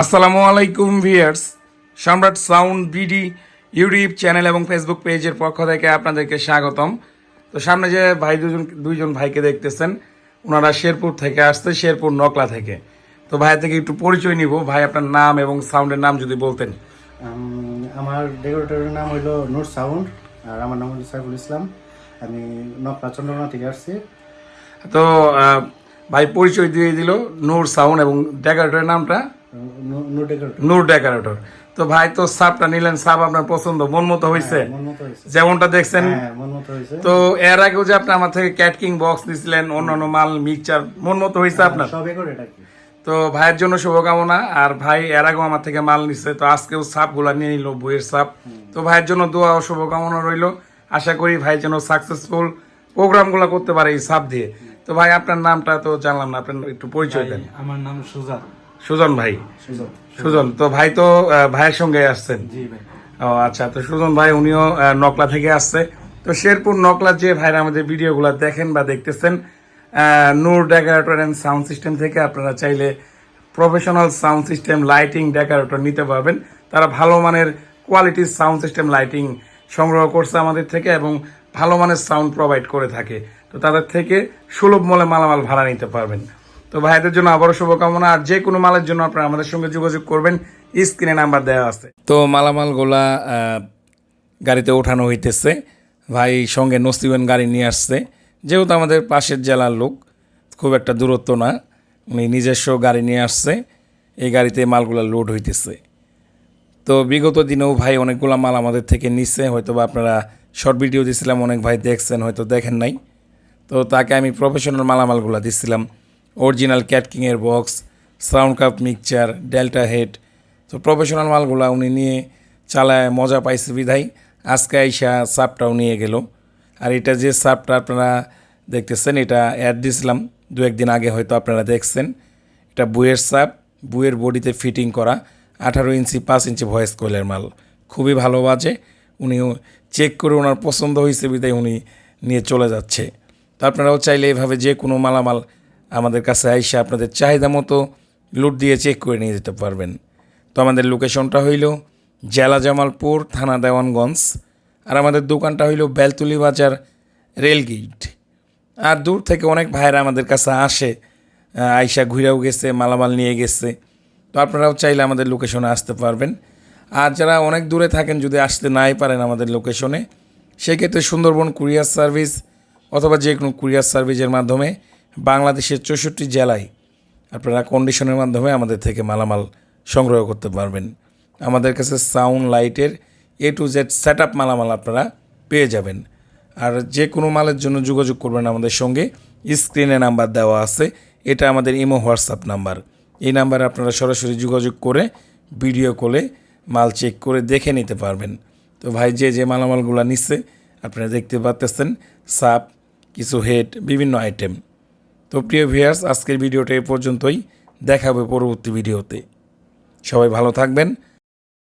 আসসালামু আলাইকুম viewers Samrat sound BD YouTube channel এবং ফেসবুক পেজের পক্ষ থেকে আপনাদেরকে স্বাগতম। তো সামনে যে ভাই দুজন দুইজন ভাইকে দেখতেছেন ওনারা শেরপুর থেকে আসছে শেরপুর নকলা থেকে। তো ভাই থেকে একটু পরিচয় নিব। ভাই আপনার নাম এবং সাউন্ডের নাম যদি বলতেন। আমার ডেকোরেটরের নাম হলো নূর সাউন্ড আর আমার নাম হলো সাইফুল ইসলাম। আমি নকলা চন্দ্রকোনা থেকে আসছি। তো ভাই পরিচয় দিয়ে দিল নূর সাউন্ড এবং ডেকোরেটরের নামটা। নূর ডেকোরেটর তো ভাই তো সাপটা নিলেন সাপ আপনার পছন্দ। মন মতো হয়েছে হয়েছে যেমনটা দেখছেন। হ্যাঁ তো এর আগেও যে আপনি আমার থেকে ক্যাটকিং বক্স দিছিলেন অন্যান্য মাল মিক্সচার মন মতো হয়েছে আপনার? এটা কি। তো ভাইয়ের জন্য শুভকামনা। আর ভাই এর আগেও আমার থেকে মাল নিচ্ছে তো আজকেও সাপগুলা নিয়ে নিল বইয়ের সাপ। তো ভাইয়ের জন্য দোয়া ও শুভকামনা রইল। আশা করি ভাই যেন সাকসেসফুল প্রোগ্রামগুলা করতে পারে এই সাপ দিয়ে। তো ভাই আপনার নামটা তো জানলাম না আপনার একটু পরিচয় দেন। আমার নাম সুজাত। সুজন ভাই। সুজন। তো ভাই তো ভাইয়ের সঙ্গে আসছেন? ও আচ্ছা তো সুজন ভাই উনিও নকলা থেকে আসছে। তো শেরপুর নকলা যে ভাইরা আমাদের ভিডিওগুলো দেখেন বা দেখতেছেন Noor decorator and sound system থেকে আপনারা চাইলে professional sound system lighting decorator নিতে পারবেন। তারা ভালো মানের কোয়ালিটির সাউন্ড সিস্টেম লাইটিং সংগ্রহ করছে আমাদের থেকে এবং ভালো মানের সাউন্ড প্রোভাইড করে থাকে। তো তাদের থেকে সুলভ মূল্যে মালামাল ভাড়া নিতে পারবেন। তো ভাইদের জন্য আবারও শুভকামনা। আর যে কোনো মালের জন্য আপনারা আমাদের সঙ্গে যোগাযোগ করবেন, স্ক্রিনে নাম্বার দেওয়া আছে। তো মালামালগুলা গাড়িতে ওঠানো হইতেছে। ভাই সঙ্গে নসিবেন গাড়ি নিয়ে আসছে। যেহেতু আমাদের পাশের জেলার লোক, খুব একটা দূরত্ব না, উনি নিজস্ব গাড়ি নিয়ে আসছে। এই গাড়িতে মালগুলা লোড হইতেছে। তো বিগত দিনেও ভাই অনেকগুলো মাল আমাদের থেকে নিচ্ছে হয়তো বা আপনারা শর্ট ভিডিও দিছিলাম, অনেক ভাই দেখছেন, হয়তো দেখেন নাই। তো তাকে আমি প্রফেশনাল মালামালগুলো দিচ্ছিলাম অরিজিনাল ক্যাটকিংয়ের বক্স, সাউন্ড কাপ মিক্সচার, ডেল্টা হেড। তো প্রফেশনাল মালগুলো উনি নিয়ে চালায়, মজা পাইছে বিধাই। আজকে আইসা সাপটাও নিয়ে গেল। আর এটা যে সাপটা আপনারা দেখতেছেন, এটা অ্যাড দিয়েছিলাম দু একদিন আগে হয়তো আপনারা দেখছেন। এটা বুয়ের সাপ। বুয়ের বডিতে ফিটিং করা আঠারো ইঞ্চি, পাঁচ ইঞ্চি ভয়েস কোয়েলের মাল। খুবই ভালো বাজে। উনিও চেক করে ওনার পছন্দ হয়েছে বিদায় উনি নিয়ে চলে যাচ্ছে। তো আপনারাও চাইলে এভাবে যে কোনো মালামাল আমাদের কাছে আইসে আপনাদের চাহিদা মতো লুট দিয়ে চেক করে নিয়ে যেতে পারবেন। তো আমাদের লোকেশনটা হইল জেলা জামালপুর, থানা দেওয়ানগঞ্জ। আর আমাদের দোকানটা হইল বেলতুলি বাজার, রেলগেট। আর দূর থেকে অনেক ভাইরা আমাদের কাছে আসে আইসা ঘুরেও গেছে, মালামাল নিয়ে গেছে। তো আপনারাও চাইলে আমাদের লোকেশনে আসতে পারবেন। আর যারা অনেক দূরে থাকেন, যদি আসতে নাই পারেন আমাদের লোকেশনে সেক্ষেত্রে সুন্দরবন কুরিয়ার সার্ভিস অথবা যে কোনো কুরিয়ার সার্ভিসের মাধ্যমে বাংলাদেশের চৌষট্টি জেলায় আপনারা কন্ডিশনের মাধ্যমে আমাদের থেকে মালামাল সংগ্রহ করতে পারবেন। আমাদের কাছে সাউন্ড লাইটের A to Z set up মালামাল আপনারা পেয়ে যাবেন। আর যে কোনো মালের জন্য যোগাযোগ করবেন আমাদের সঙ্গে। স্ক্রিনে নাম্বার দেওয়া আছে। এটা আমাদের ইমো হোয়াটসঅ্যাপ নাম্বার এই নাম্বারে আপনারা সরাসরি যোগাযোগ করে ভিডিও কলে মাল চেক করে দেখে নিতে পারবেন। তো ভাই, যে যে মালামালগুলো নিচ্ছে, আপনারা দেখতে পাচ্তেছেন সাপ, কিছু হেড বিভিন্ন আইটেম তো প্রিয় ভিয়ার্স আজকের ভিডিওটা এ পর্যন্তই। দেখাবে পরবর্তী ভিডিওতে। সবাই ভালো থাকবেন।